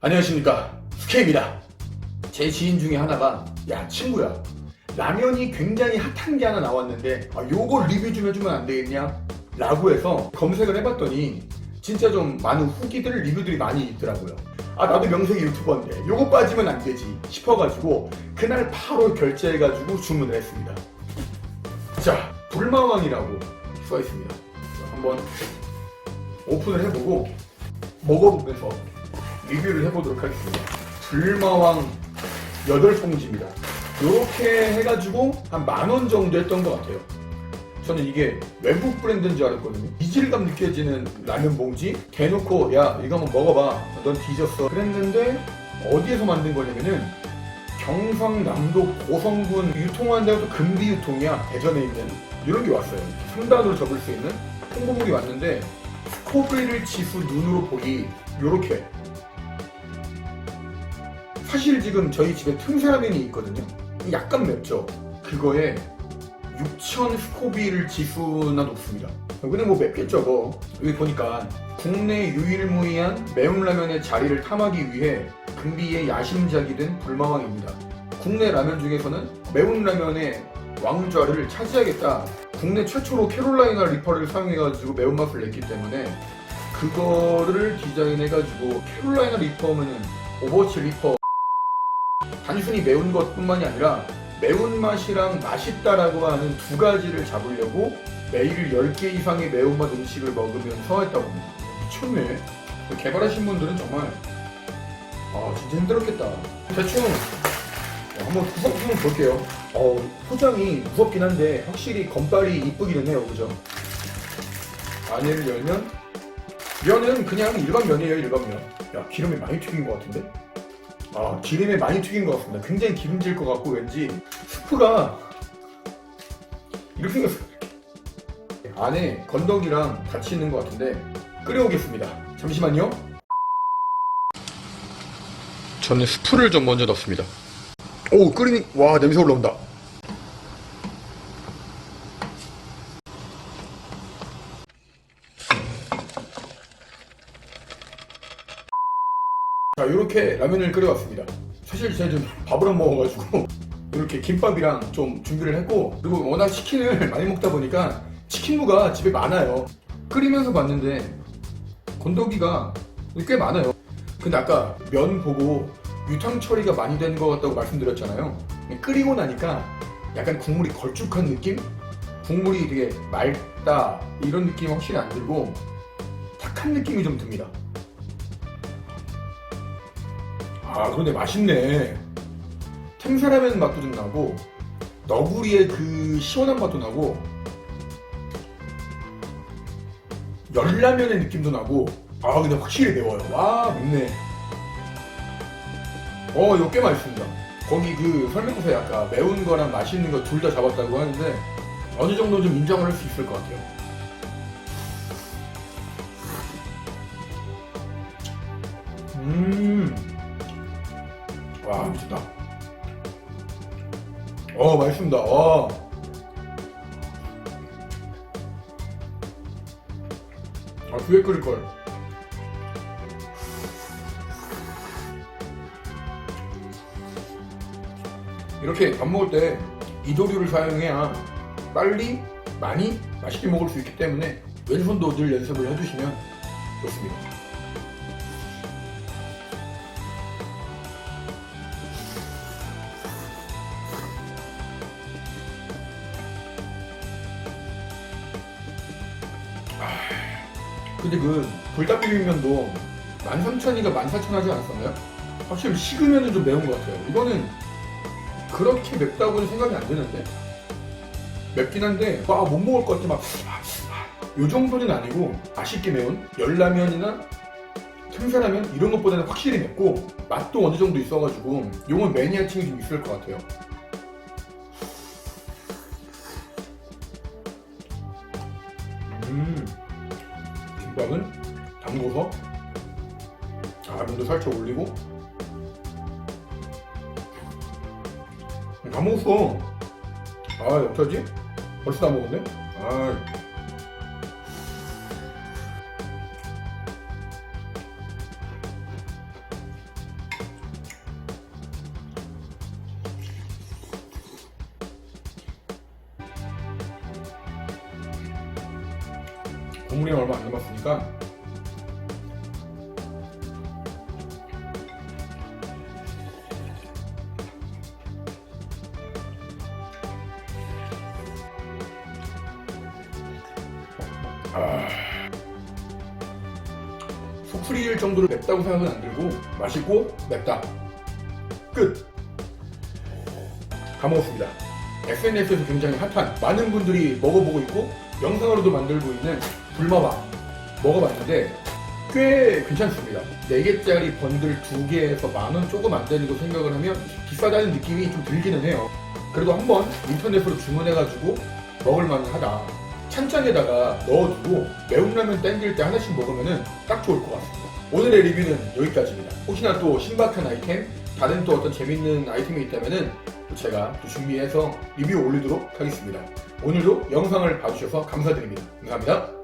안녕하십니까. 스케입니다. 제 지인 중에 하나가 야 친구야. 라면이 굉장히 핫한 게 하나 나왔는데 아, 요거 리뷰 좀 해주면 안 되겠냐? 라고 해서 검색을 해봤더니 진짜 좀 많은 후기들 리뷰들이 많이 있더라고요. 아 나도 명색이 유튜버인데 요거 빠지면 안 되지 싶어가지고 그날 바로 결제해가지고 주문을 했습니다. 자 불마왕이라고 써 있습니다. 한번 오픈을 해보고 먹어보면서 리뷰를 해보도록 하겠습니다. 불마왕 8봉지입니다. 이렇게 해가지고 한 만 원 정도 했던 것 같아요. 저는 이게 외국 브랜드인 줄 알았거든요. 이질감 느껴지는 라면 봉지 대놓고 야 이거 한번 먹어봐. 넌 뒤졌어. 그랬는데 어디에서 만든 거냐면은 경상남도 고성군 유통하는 또 금비 유통이야. 대전에 있는 이런 게 왔어요. 3단으로 접을 수 있는 홍보물이 왔는데 스코빌 지수 눈으로 보기 요렇게 사실 지금 저희 집에 틈새라면이 있거든요. 약간 맵죠. 그거에 6천 스코빌 지수나 높습니다. 여기는 뭐 맵겠죠, 뭐. 여기 보니까 국내 유일무이한 매운 라면의 자리를 탐하기 위해 금비의 야심작이 된 불마왕입니다. 국내 라면 중에서는 매운 라면의 왕좌를 차지하겠다. 국내 최초로 캐롤라이나 리퍼를 사용해가지고 매운맛을 냈기 때문에 그거를 디자인해가지고 캐롤라이나 리퍼면은 오버워치 리퍼 단순히 매운 것뿐만이 아니라 매운맛이랑 맛있다라고 하는 두 가지를 잡으려고 매일 10개 이상의 매운맛 음식을 먹으면서 했다고 합니다. 미쳤네. 개발하신 분들은 정말 아 진짜 힘들었겠다. 대충 한번 구성품을 볼게요. 어, 포장이 무섭긴 한데 확실히 건빨이 이쁘기는 해요. 그죠? 안에를 열면 면은 그냥 일반 면이에요. 일반 면. 야 기름이 많이 튀긴 것 같은데? 아 기름에 많이 튀긴 것 같습니다. 굉장히 기름질 것 같고 왠지 스프가 이렇게 생겼어요. 안에 건더기랑 같이 있는 것 같은데 끓여오겠습니다. 잠시만요. 저는 스프를 좀 먼저 넣습니다. 오 끓이니 와 냄새 올라온다. 자 라면을 끓여왔습니다. 사실 제가 좀 밥을 안 먹어가지고 이렇게 김밥이랑 좀 준비를 했고 그리고 워낙 치킨을 많이 먹다 보니까 치킨무가 집에 많아요. 끓이면서 봤는데 건더기가 꽤 많아요. 근데 아까 면 보고 유탕 처리가 많이 된 것 같다고 말씀드렸잖아요. 끓이고 나니까 약간 국물이 걸쭉한 느낌? 국물이 되게 맑다 이런 느낌이 확실히 안 들고 탁한 느낌이 좀 듭니다. 아 그런데 맛있네. 템사라면 맛도 좀 나고 너구리의 그 시원한 맛도 나고 열라면의 느낌도 나고 아 근데 확실히 매워요. 와 맵네. 어 이거 꽤 맛있습니다. 거기 그 설명서에 아까 매운 거랑 맛있는 거 둘 다 잡았다고 하는데 어느 정도 좀 인정을 할 수 있을 것 같아요. 음. 와 미쳤다. 어 맛있습니다. 와. 아 두개 끓일 걸. 이렇게 밥 먹을 때 이도류를 사용해야 빨리 많이 맛있게 먹을 수 있기 때문에 왼손도 늘 연습을 해주시면 좋습니다. 근데 그 불닭비빔면도 13,000이가 14,000 하지 않았었나요? 확실히 식으면 좀 매운 것 같아요. 이거는 그렇게 맵다고는 생각이 안 드는데 맵긴 한데 아, 못 먹을 것 같아 막요 정도는 아니고 맛있게 매운 열라면이나 틈새라면 이런 것보다는 확실히 맵고 맛도 어느 정도 있어가지고 요건 매니아층이 좀 있을 것 같아요. 음. 김밥은 담궈서 아 면도 살짝 올리고 다 먹었어 아 어쩌지? 벌써 다 먹었네? 아 국물이 얼마 안 남았으니까. 아, 속풀이일 정도로 맵다고 생각은 안 들고 맛있고 맵다. 끝! 다 먹었습니다. SNS에서 굉장히 핫한 많은 분들이 먹어보고 있고 영상으로도 만들고 있는 불마밥 먹어봤는데 꽤 괜찮습니다. 4개짜리 번들 2개에서 만 원 조금 안 되는 거 생각을 하면 비싸다는 느낌이 좀 들기는 해요. 그래도 한번 인터넷으로 주문해가지고 먹을만 하다. 찬장에다가 넣어두고 매운 라면 땡길 때 하나씩 먹으면 딱 좋을 것 같습니다. 오늘의 리뷰는 여기까지입니다. 혹시나 또 신박한 아이템 다른 또 어떤 재밌는 아이템이 있다면은 또 제가 또 준비해서 리뷰 올리도록 하겠습니다. 오늘도 영상을 봐주셔서 감사드립니다. 감사합니다